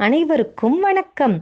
அனைவருக்கும் வணக்கம்.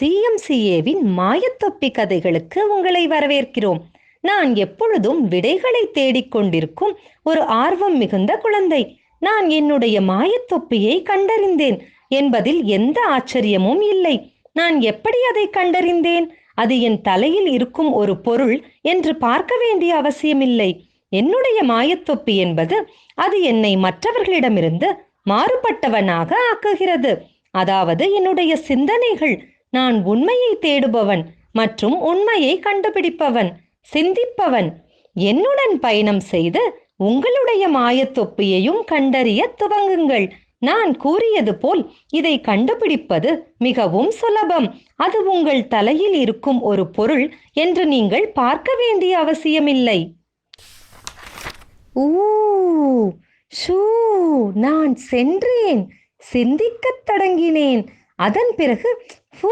சிஎம்சிஏவின் மாயத்தொப்பி கதைகளுக்கு உங்களை வரவேற்கிறோம். நான் எப்பொழுதும் விடைகளை தேடிக்கொண்டிருக்கும் ஒரு ஆர்வம் மிகுந்த குழந்தை. நான் என்னுடைய மாயத்தொப்பியை கண்டறிந்தேன். என்பதில் எந்த ஆச்சரியமும் இல்லை. நான் எப்படி அதை கண்டறிந்தேன்? அது என் தலையில் இருக்கும் ஒரு பொருள் என்று பார்க்க வேண்டிய அவசியமில்லை. என்னுடைய மாயத்தொப்பி என்பது அது என்னை மற்றவர்களிடமிருந்து மாறுபட்டவனாக ஆக்குகிறது. அதாவது என்னுடைய சிந்தனைகள் நான் உண்மையை தேடுபவன் மற்றும் உண்மையை கண்டுபிடிப்பவன் சிந்திப்பவன். என்னுடன் பயணம் செய்து உங்களுடைய மாயத்தொப்பியையும் கண்டறிய துவங்குங்கள். நான் கூறியது போல் இதை கண்டுபிடிப்பது மிகவும் சுலபம். அது உங்கள் தலையில் இருக்கும் ஒரு பொருள் என்று நீங்கள் பார்க்க வேண்டிய அவசியமில்லை. ஊ ஷூ நான் சென்றேன். சிந்திக்கத் தொடங்கினேன். அதன் பிறகு ஃபூ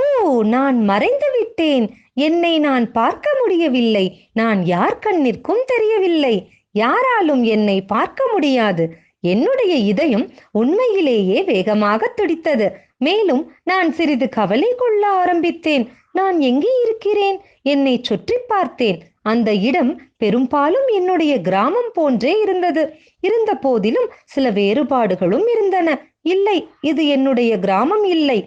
நான் மறைந்து விட்டேன். என்னை நான் பார்க்க முடியவில்லை. நான் யார் கண்ணிற்கும் தெரியவில்லை. யாராலும் என்னை பார்க்க முடியாது. என்னுடைய இதயம் உண்மையிலேயே வேகமாக துடித்தது. மேலும் நான் சிறிது கவலை கொள்ள ஆரம்பித்தேன். நான் எங்கே இருக்கிறேன்? என்னை சுற்றி பார்த்தேன். அந்த இடம் பெரும்பாலும் என்னுடைய கிராமம் போன்றே இருந்தது. இருந்த போதிலும் சில வேறுபாடுகளும் இருந்தன. இல்லை இது என்னுடைய கிராமம் இல்லை.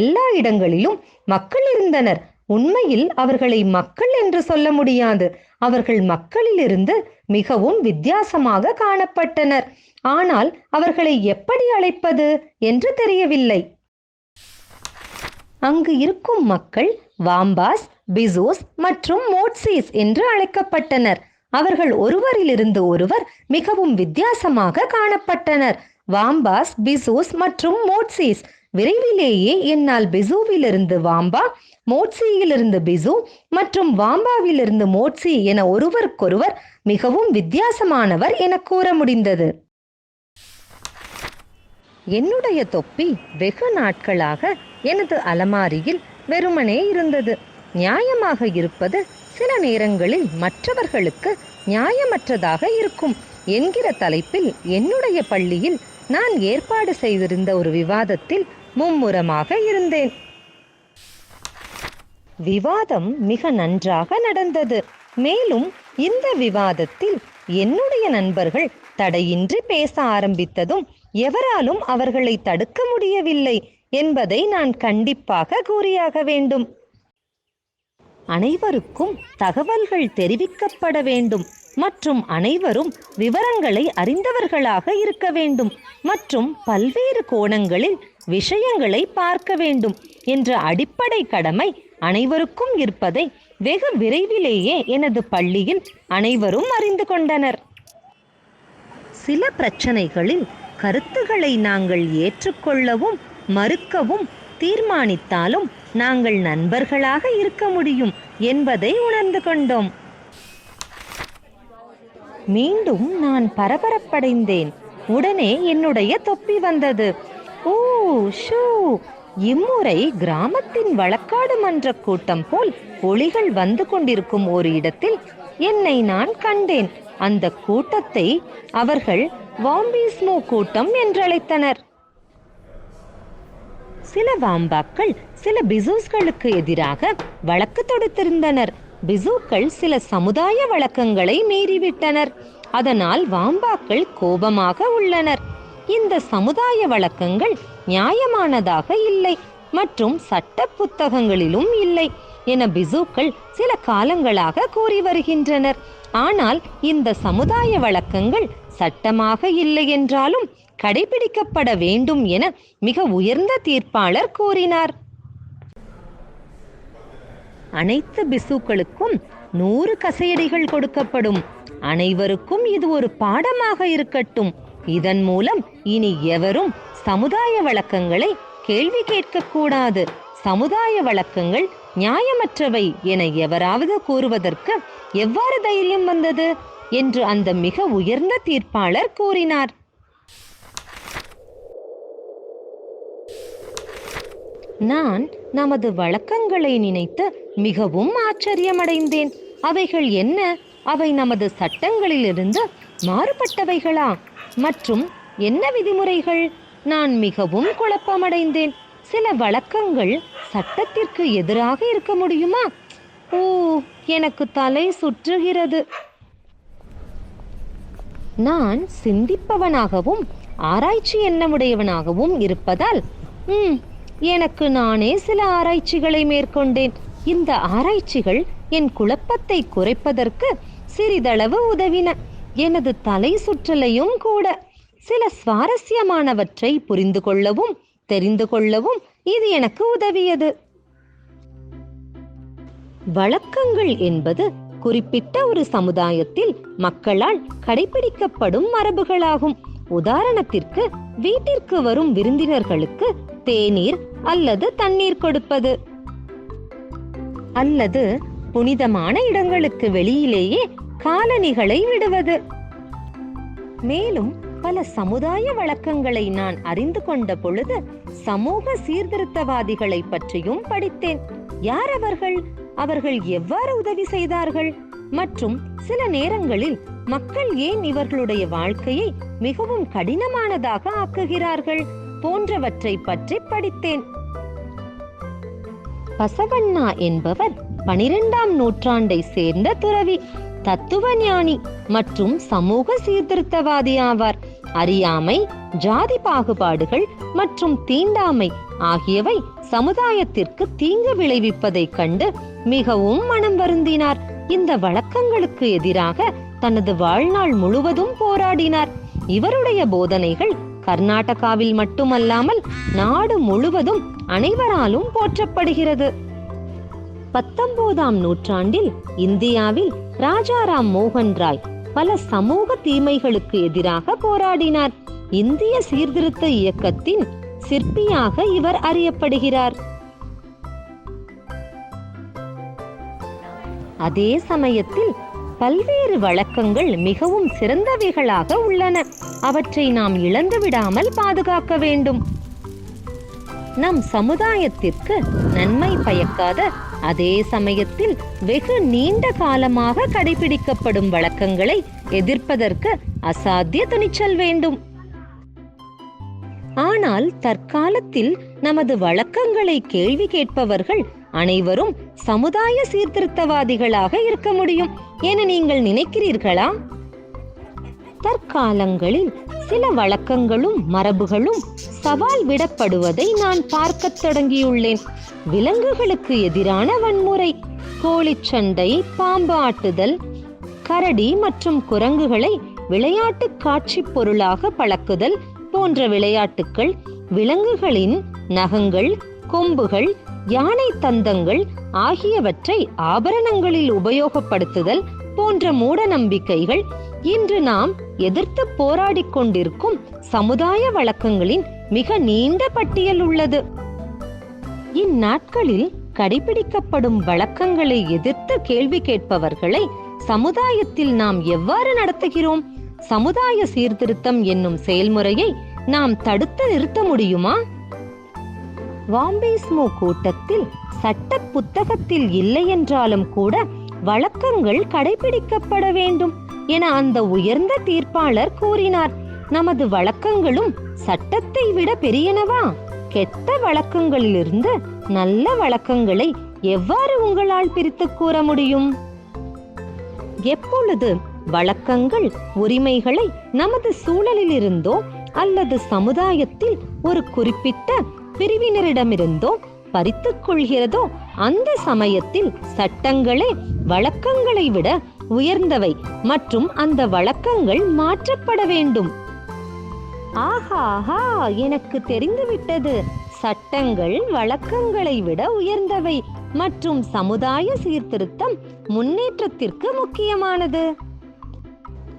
எல்லா இடங்களிலும் மக்கள் இருந்தனர். உண்மையில் அவர்களை மக்கள் என்று சொல்ல முடியாது. அவர்கள் மக்களிலிருந்து மிகவும் வித்தியாசமாக காணப்பட்டனர். ஆனால் அவர்களை எப்படி அழைப்பது என்று தெரியவில்லை. அங்கு இருக்கும் மக்கள் வாம்பாஸ் பிசோஸ் மற்றும் மோட்சீஸ் என்று அழைக்கப்பட்டனர். அவர்கள் ஒருவரிலிருந்து ஒருவர் மிகவும் வித்தியாசமாக காணப்பட்டனர். வாம்பாஸ் பிசோஸ் மற்றும் மோட்சிஸ். விரைவிலேயே என்னால் பிசுவிலிருந்து வாம்பா மோட்சியிலிருந்து பிசு மற்றும் வாம்பாவிலிருந்து மோட்சி என ஒருவருக்கொருவர் மிகவும் வித்தியாசமானவர் என கூற முடிந்தது. என்னுடைய தொப்பி வெகு நாட்களாக எனது அலமாரியில் வெறுமனே இருந்தது. நியாயமாக இருப்பது சில நேரங்களில் மற்றவர்களுக்கு நியாயமற்றதாக இருக்கும். என்கிற தலைப்பில் என்னுடைய பள்ளியில் நான் ஏற்பாடு செய்திருந்த ஒரு விவாதத்தில் மும்முரமாக இருந்தேன். விவாதம் மிக நன்றாக நடந்தது. மேலும் இந்த விவாதத்தில் என்னுடைய நண்பர்கள் தடையின்றி பேச ஆரம்பித்ததும் எவராலும் அவர்களை தடுக்க முடியவில்லை என்பதை நான் கண்டிப்பாக கூறியாக வேண்டும். அனைவருக்கும் தகவல்கள் தெரிவிக்கப்பட வேண்டும். மற்றும் அனைவரும் விவரங்களை அறிந்தவர்களாக இருக்க வேண்டும் மற்றும் பல்வேறு கோணங்களில் விஷயங்களை பார்க்க வேண்டும் என்ற அடிப்படை கடமை அனைவருக்கும் இருப்பதை வெகு விரைவிலேயே எனது பள்ளியில் அனைவரும் அறிந்து கொண்டனர். சில பிரச்சனைகளில் கருத்துக்களை நாங்கள் ஏற்றுக்கொள்ளவும் மறுக்கவும் தீர்மானித்தாலும் நாங்கள் நண்பர்களாக இருக்க முடியும் என்பதை உணர்ந்து கொண்டோம். மீண்டும் நான் பரபரப்படைந்தேன். உடனே என்னுடைய தொப்பி வந்தது. Oh shoe. இம்முறை கிராமத்தின் வழக்காடு மன்ற கூட்டம் போல் ஒளிகள் வந்து கொண்டிருக்கும் ஒரு இடத்தில் என்னை நான் கண்டேன். அந்த கூட்டத்தை அவர்கள் வாம்பிஸ்மோ கூட்டம் என்றழைத்தனர். சில வாம்பாக்கள் சில பிசூஸ்களுக்கு எதிராக வழக்கு தொடுத்திருந்தனர். பிசுக்கள் சில சமுதாய வழக்கங்களை மீறிவிட்டனர். அதனால் வாம்பாக்கள் கோபமாக உள்ளனர். இந்த சமுதாய வழக்கங்கள் நியாயமானதாக இல்லை மற்றும் சட்ட புத்தகங்களிலும் இல்லை என பிசுக்கள் சில காலங்களாக கூறி வருகின்றனர். ஆனால் இந்த சமுதாய வழக்கங்கள் சட்டமாக இல்லை என்றாலும் கடைபிடிக்கப்பட வேண்டும் என மிக உயர்ந்த தீர்ப்பாளர் கூறினார். அனைத்து பிசுக்களுக்கும் நூறு கசையடிகள் கொடுக்கப்படும். அனைவருக்கும் இது ஒரு பாடமாக இருக்கட்டும். இதன் மூலம் இனி எவரும் சமுதாய வழக்கங்களை கேள்வி கேட்கக்கூடாது. சமுதாய வழக்கங்கள் நியாயமற்றவை என எவராவது கூறுவதற்கு எவ்வாறு தைரியம் வந்தது? என்று அந்த மிக உயர்ந்த தீர்ப்பாளர் கூறினார். நான் நமது வழக்கங்களை நினைத்து மிகவும் ஆச்சரியமடைந்தேன். அவைகள் என்ன? அவை நமது சட்டங்களிலிருந்து மாறுபட்டவைகளா? மற்றும் என்ன விதிமுறைகள்? நான் மிகவும் குழப்பமடைந்தேன். சில வழக்கங்கள் சட்டத்திற்கு எதிராக இருக்க முடியுமா? ஓ எனக்கு தலை சுற்றுகிறது. நான் சிந்திப்பவனாகவும் ஆராய்ச்சி எண்ணமுடையவனாகவும் இருப்பதால் ம் எனக்கு நானே சில ஆராய்ச்சிகளை மேற்கொண்டேன். இந்த ஆராய்ச்சிகள் என் குழப்பத்தை குறைப்பதற்கு சிறிதளவு உதவின. எனது தலை சுற்றலையும் கூட. சில சுவாரஸ்யமானவற்றை புரிந்து கொள்ளவும் தெரிந்து கொள்ளவும் இது எனக்கு உதவியது. வழக்கங்கள் என்பது குறிப்பிட்ட ஒரு சமுதாயத்தில் மக்களால் கடைபிடிக்கப்படும் மரபுகளாகும். உதாரணத்திற்கு வீட்டிற்கு வரும் விருந்தினர்களுக்கு தேநீர் அல்லது தண்ணீர் கொடுப்பது. அல்லது புனிதமான இடங்களுக்கு வெளியிலேயே காலணிகளை விடுவது. மேலும் பல சமுதாய வழக்கங்களை நான் அறிந்து கொண்ட பொழுது சமூக சீர்திருத்தவாதிகளை பற்றியும் படித்தேன். யார் அவர்கள்? அவர்கள் எவ்வாறு உதவி செய்தார்கள்? மற்றும் சில நேரங்களில் மக்கள் ஏன் இவர்களுடைய வாழ்க்கையை மிகவும் கடினமானதாக ஆக்குகிறார்கள்? போன்றவற்றை பற்றி படித்தேன். பசவண்ணா என்பவர் பனிரெண்டாம் நூற்றாண்டை சேர்ந்த துறவி தத்துவ ஞானி மற்றும் சமூக சீர்திருத்தவாதி ஆவார். அறியாமை ஜாதி பாகுபாடுகள் மற்றும் தீண்டாமை ஆகியவை சமுதாயத்திற்கு தீங்கு விளைவிப்பதைக் கண்டு மிகவும் மனம் வருந்தினார். இந்த வழக்கங்களுக்கு எதிராக தனது வாழ்நாள் முழுவதும் போராடினார். இவருடைய போதனைகள் கர்நாடகாவில் மட்டுமல்லாமல் நாடு முழுவதும் அனைவராலும் போற்றப்படுகிறது. பத்தொன்பதாம் நூற்றாண்டில் இந்தியாவில் ராஜாராம் மோகன் ராய் பல சமூக தீமைகளுக்கு எதிராக போராடினார். இந்திய சீர்திருத்த இயக்கத்தின் சிற்பியாக இவர் அறியப்படுகிறார். அதே சமயத்தில் பல்வேறு வழக்கங்கள் மிகவும் சிறந்தவைகளாக உள்ளன. அவற்றை நாம் இழந்து விடாமல் பாதுகாக்க வேண்டும். நம் சமுதாயத்திற்கு நன்மை பயக்காத அதே சமயத்தில் வெகு நீண்ட காலமாக கடைபிடிக்கப்படும் வழக்கங்களை எதிர்ப்பதற்கு அசாத்திய துணிச்சல் வேண்டும். ஆனால் தற்காலத்தில் நமது வழக்கங்களை கேள்வி கேட்பவர்கள் அனைவரும் சமுதாய சீர்திருத்தவாதிகளாக இருக்க முடியும். என நீங்கள் நினைக்கிறீர்களா? தற்காலங்களில் சில வழக்கங்களும் மரபுகளும் சவால் விடப்படுவதை நான் பார்க்கத் தொடங்கியுள்ளேன். விலங்குகளுக்கு எதிரான வன்முறை கோழிச்சண்டை பாம்பு ஆட்டுதல் கரடி மற்றும் குரங்குகளை விளையாட்டு காட்சி பொருளாக பழக்குதல் போன்ற விளையாட்டுக்கள் விலங்குகளின் நகங்கள் கொம்புகள் யானை தந்தங்கள் ஆகியவற்றை ஆபரணங்களில் உபயோகப்படுத்துதல் போன்ற மூட நம்பிக்கைகள் இன்று நாம் எதிர்த்து போராடிக் கொண்டிருக்கும் சமுதாய வழக்கங்களின் மிக நீண்ட பட்டியல் உள்ளது. இந்நாட்களில் கடைபிடிக்கப்படும் வழக்கங்களை எதிர்த்து கேள்வி கேட்பவர்களை சமுதாயத்தில் நாம் எவ்வாறு நடத்துகிறோம்? சமுதாய சீர்திருத்தம் என்னும் செயல்முறையை நாம் தடுத்து நிறுத்த முடியுமா? வாம்பேஸ்மோ கூட்டத்தில் சட்ட புத்தகத்தில் இல்லை என்றாலும் கூட வழக்கங்கள் கடைபிடிக்கப்பட வேண்டும் என அந்த உயர்ந்த தீர்ப்பாளர் கூறினார். நமது வழக்கங்களும் சட்டத்தை விட பெரியனவா? கெட்ட வழக்கங்களிலிருந்து நல்ல வழக்கங்களை எவ்வாறு உங்களால் பிரித்து கூற முடியும்? எப்பொழுது வழக்கங்கள் உரிமைகளை நமது சூழலிலிருந்தோ அல்லது சமுதாயத்தில் ஒரு குறிப்பிட்ட பிரிவினரிடமிருந்தோ பறித்துக் கொள்கிறதோ அந்த சமயத்தில் சட்டங்களே வழக்கங்களை விட உயர்ந்தவை மற்றும் அந்த வழக்கங்கள் மாற்றப்பட வேண்டும். ஆஹாஹா ஆஹா எனக்கு தெரிந்துவிட்டது. சட்டங்கள் வழக்கங்களை விட உயர்ந்தவை மற்றும் சமுதாய சீர்திருத்தம் முன்னேற்றத்திற்கு முக்கியமானது.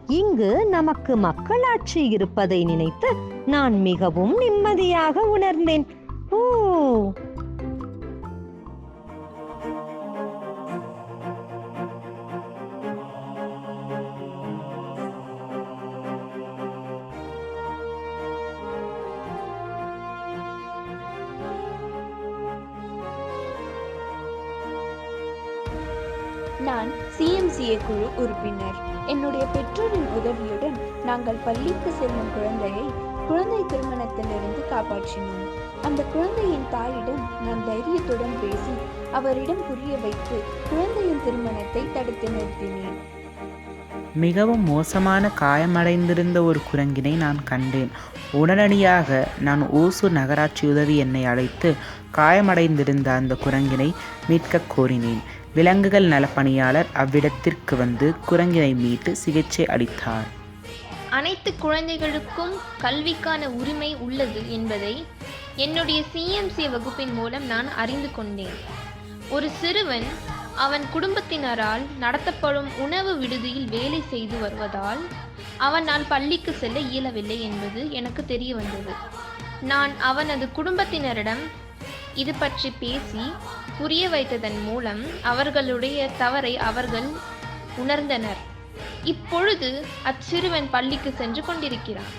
இங்கு நமக்கு மக்களாட்சி இருப்பதை நினைத்து நான் மிகவும் நிம்மதியாக உணர்ந்தேன். ஓ. நான் சிஎம்சிஏ குழு உறுப்பினர். என்னுடைய பெற்றோரின் உதவியுடன் நாங்கள் பள்ளிக்கு செல்லும் குழந்தையை குழந்தை திருமணத்திலிருந்து காப்பாற்றினோம் அந்த குழந்தையின் தாயிடம் நான் தைரியத்துடன் பேசி அவரிடம் புரிய வைத்து குழந்தையின் திருமணத்தை தடுத்து நிறுத்தினேன். மிகவும் மோசமான காயமடைந்திருந்த ஒரு குரங்கினை நான் கண்டேன். உடனடியாக நான் ஓசூர் நகராட்சி உதவி என்னை அழைத்து காயமடைந்திருந்த அந்த குரங்கினை மீட்கக் கோரினேன். விலங்குகள் நலப்பணியாளர் அவ்விடத்திற்கு வந்து குரங்கினை மீட்டு சிகிச்சை அளித்தார். அனைத்து குழந்தைகளுக்கும் கல்விக்கான உரிமை உள்ளது என்பதை என்னுடைய சிஎம்சி வகுப்பின் மூலம் நான் அறிந்து கொண்டேன். ஒரு சிறுவன் அவன் குடும்பத்தினரால் நடத்தப்படும் உணவு விடுதியில் வேலை செய்து வருவதால் அவனால் பள்ளிக்கு செல்ல இயலவில்லை என்பது எனக்கு தெரிய வந்தது. நான் அவனது குடும்பத்தினரிடம் இது பற்றி பேசி புரிய வைத்ததன் மூலம் அவர்களுடைய தவறை அவர்கள் உணர்ந்தனர். இப்பொழுது அச்சிறுவன் பள்ளிக்கு சென்று கொண்டிருக்கிறான்.